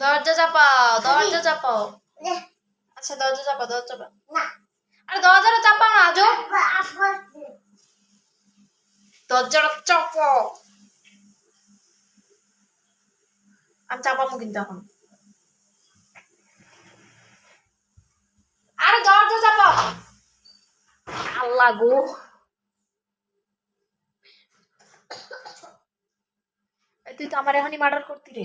দরজা চাপাও দরজা চাপাও। আচ্ছা দরজা চাপাও দরজা চাপাও। আরে, দরজাটা চাপাও না, আজো। দরজাটা চাপাও। আমি চাপাবো কিন্তু এখন। আরে, দরজা চাপাও। আল্লাহ গো। তুই তো আমার এখনই মার্ডার করতি রে।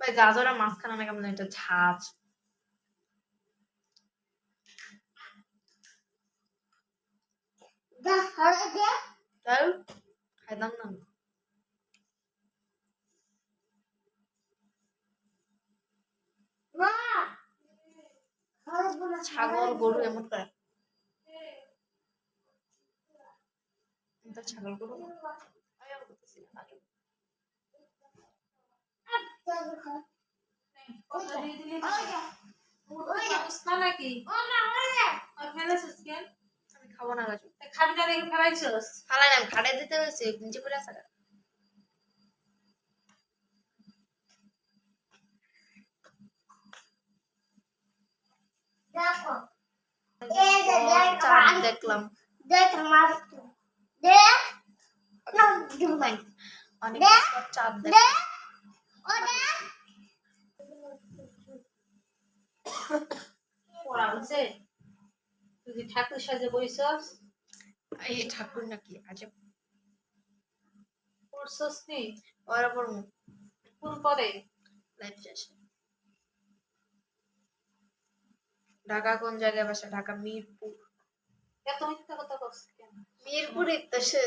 ভাই, গাজরের মাঝখানে না কেমন একটা তাই খাইতাম না। ছাগল, গরু এমন করে ছাগল গরু না? আমি আর করতেছি না, আজব। নাকি ফেলেছিস কেন আমি না গাজু ফেলাইছিস ফালাই না খাড়ে দিতে হয়েছে নিচে পড়ে আসা দেখো দেখ দেখলাম দেখ দেখ না অনেক চাঁদ দেখ দেখ দেখ পড়া হচ্ছে তুই কি ঠাকুর সাজে বইছস? এই ঠাকুর নাকি আজব। পড়ছস নি? ওরা পড়ব। কোন পরে লাইফ শেষে। ঢাকা কোন জায়গায় বাসা? ঢাকা মিরপুর। এত মিথ্যা কথা করছিস কেন? মিরপুরে তো সে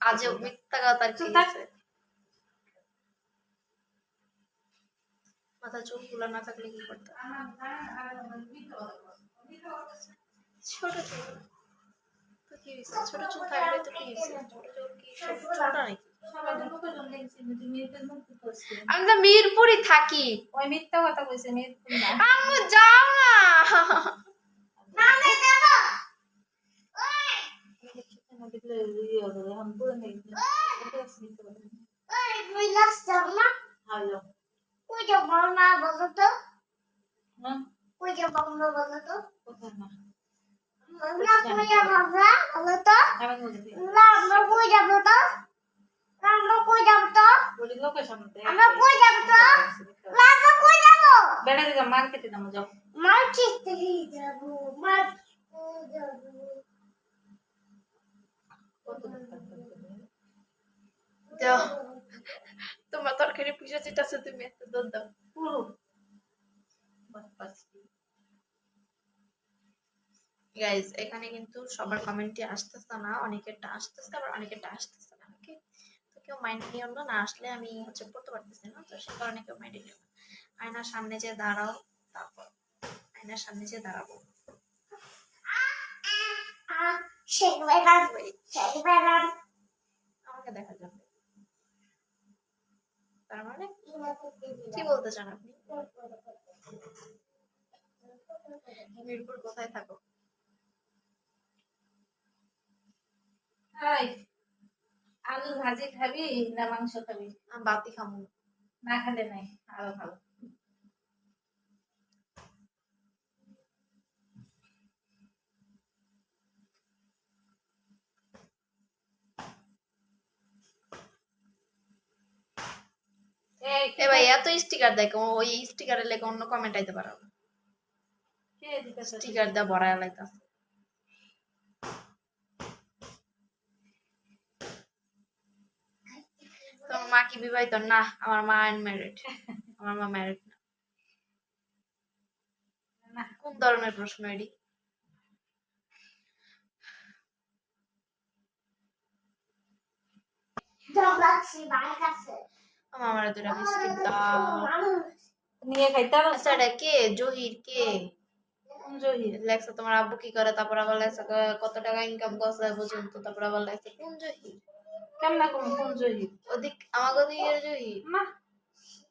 আজব মিথ্যা কথা কি চুপ থাক। আছে? মাথা চোখগুলো না থাকলে কি করতে ছোট চুল। তো কি হয়েছে? ছোট চুল থাকলে তো কি হয়েছে? ছোট চুল কি সব ছোট নাকি? আমি তো মিরপুরে থাকি। ওই মিথ্যা কথা কইছে না। আম্মু যাও না। ওই। ইয়ে ওই। না। হ্যালো কই যাব না বলো তো? না কই যাব না বলো তো? কই যাব না বলো তো? আমরা কই যাব তো? আমরা কই যাব তো? বলি আমরা কই যাব তো? আমরা কই যাব? বেড়ে দিলাম মার্কেটে নামো যাও। মার্কেট যাব মার্কেট যাব। কত দূর থাকতে হবে? যাও তোমার তরকারি পুজো যেটা আছে তুমি একটা দুধ দাও। গাইজ এখানে কিন্তু সবার কমেন্টই আসতেছে না অনেকেরটা আসতেছে আবার অনেকেরটা আসতেছে না ওকে তো কেউ মাইন্ড নিও না না আসলে আমি হচ্ছে পড়তে পারতেছি না তো সে কারণে কেউ মাইন্ড নিও না আয়নার সামনে যে দাঁড়াও তারপর আয়নার সামনে যে দাঁড়াবো। আমাকে দেখা যাবে। তার মানে কি বলতে চান আপনি? মিরপুর কোথায় থাকো? হাই আলু ভাজি খাবি না মাংস খাবি? বাতি খাব না। না খেলে নাই আরও ভালো এই এ ভাই এত স্টিকার দেয় কেউ ওই স্টিকারের লেগে অন্য কমেন্ট আইতে পারো। কে স্টিকার দেওয়া ভরা লাইতাছে তোমার মা কি বিবাহিত? না আমার মা আনম্যারিড আমার মা ম্যারিড না। কোন ধরনের প্রশ্ন এটি? জমলাছি ভাই কাছে আমার আমার দুটা বিস্কিট দাও নিয়ে খাইতে হবে আচ্ছা এটা কে জহির কে জহির লেখছে তোমার আব্বু কি করে তারপর আবার লেখছে কত টাকা ইনকাম করছে পর্যন্ত তারপর আবার লেখছে কোন জহির কেমন কোন কোন জহির ওদিক আমাকে ওদিকের জহির না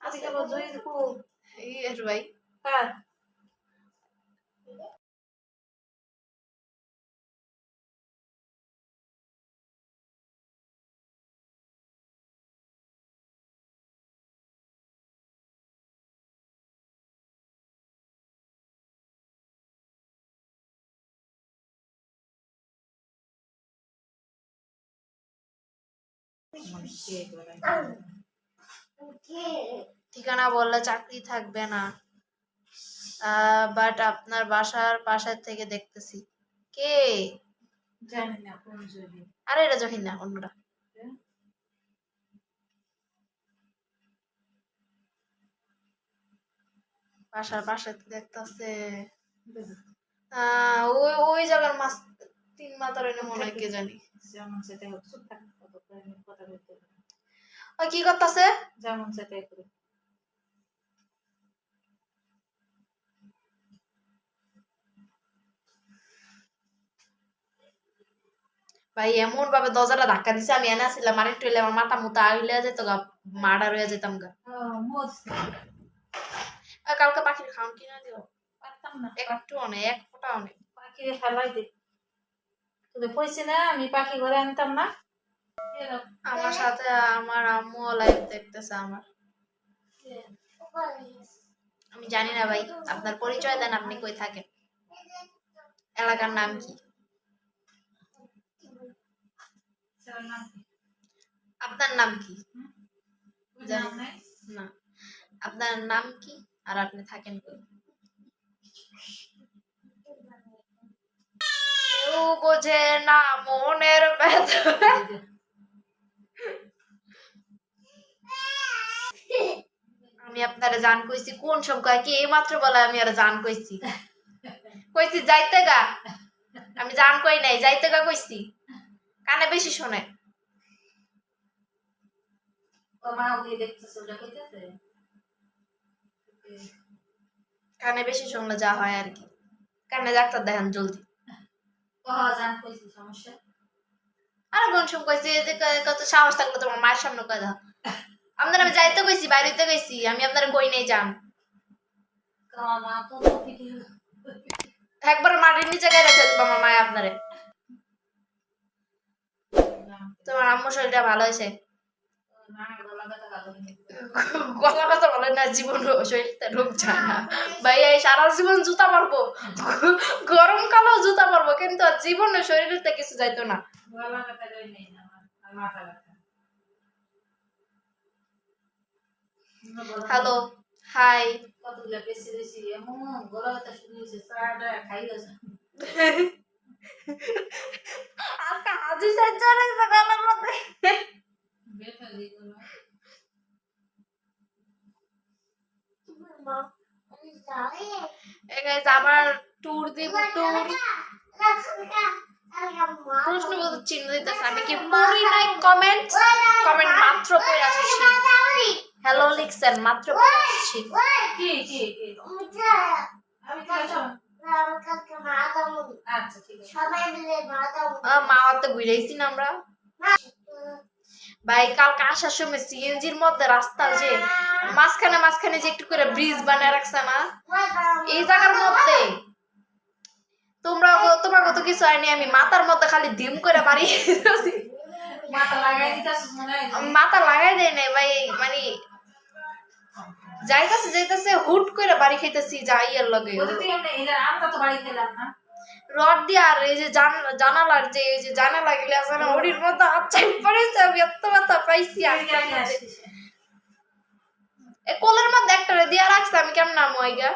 আজকে আবার জহির খুব এই এর ভাই কার ঠিকানা বললে চাকরি থাকবে না। বাট আপনার বাসার পাশের থেকে দেখতেছি। কে? জানি না কোন জমি আরে এটা জহিন না অন্যরা। বাসার পাশে দেখতেছে। আহ ওই ওই জায়গার মাছ তিন মাথার মনে হয় কে জানি। যেমন চুপ করে আমি কথা হবে। ওই কি করতেছে যেমন করে। ভাই এমন ভাবে দরজাটা ধাক্কা দিছে আমি এনে আসছিলাম আর একটু এলে আমার মাথা মুতা আইলে যেত গা মার্ডার হয়ে যেতাম গা। কালকে পাখির খাওয়ান কিনা দিও। পারতাম না। একটু অনেক এক ফোঁটা অনেক। পাখি ফেলাই দে। তোদের কইছি না আমি পাখি ঘরে আনতাম না। আমার সাথে আমার আম্মু লাইভ দেখতেছে আমার। আমি জানি না ভাই, আপনার পরিচয় দেন, আপনি কই থাকেন? এলাকার নাম কি? আপনার নাম কি? না। আপনার নাম কি? আর আপনি থাকেন কই? বোঝে না মনের ব্যথা। আমি আপনারা জান কইছি কোন সংখ্যা কি এই মাত্র বলে আমি আর জান কইছি? কইছি যাইতে গা। আমি জান কই নাই যাইতে গা কইছি। কানে বেশি শোনে। কানে বেশি শুনলে যা হয় আর কি। কানে ডাক্তার দেখেন জলদি। আর কোন সময় কইছি যে কত সাহস থাকলে তোমার মায়ের সামনে কয় দাও। আপনার আমি যাইতে কইছি বাইরেতে কইছি আমি আপনার কই নেই যান একবার মাটির নিচে গায়ে রেখে দেবো আমার মায় আপনারে। তোমার আম্মু শরীরটা ভালো হয়েছে। গলা কথা বলে না জীবন শরীরটা রোগ যায় না। ভাই এই সারা জীবন জুতা পারব গরমকালেও জুতা পারব কিন্তু জীবনে শরীরেতে কিছু যাইতো না। গলা ব্যথা। হ্যালো হাই কতগুলা বেশি বেশি এমন গলা ব্যথা শুরু হয়েছে চাটা খাই গেছে। আজকে হাজি সাজ্জা লাগছে গলার মধ্যে। ব্যথা যেগুলো এই guys, আবার ট্যুর দিব ট্যুর প্রশ্ন চিহ্ন দিতেছে আমি কি পড়ি নাই কমেন্ট কমেন্ট মাত্র পড়ে আসছি। হ্যালো লিখছেন মাত্র কি আচ্ছা ঘুরেছি না আমরা। ভাই কালকে আসার সময় সিএনজির মধ্যে রাস্তা যে মাঝখানে মাঝখানে যে একটু করে ব্রিজ বানিয়ে রাখছে না এই জায়গার মধ্যে। তোমরা তোমার কত কিছু হয়নি আমি মাথার মধ্যে খালি ডিম করে মারি মাথা লাগাই দিতাছিস মাথা লাগাই দেয় না ভাই মানে যাইতাছে যাইতাছে হুট করে বাড়ি খাইতেছি যাই এর লগে। না রড দিয়ে আর এই যে জান- জানালার যে এই যে জানালা গেলে আছে না মধ্যে হাত পড়েছে আমি এত মাথা পাইছি কোলের মধ্যে একটা দিয়া রাখছে আমি কেমন নাম ওইগা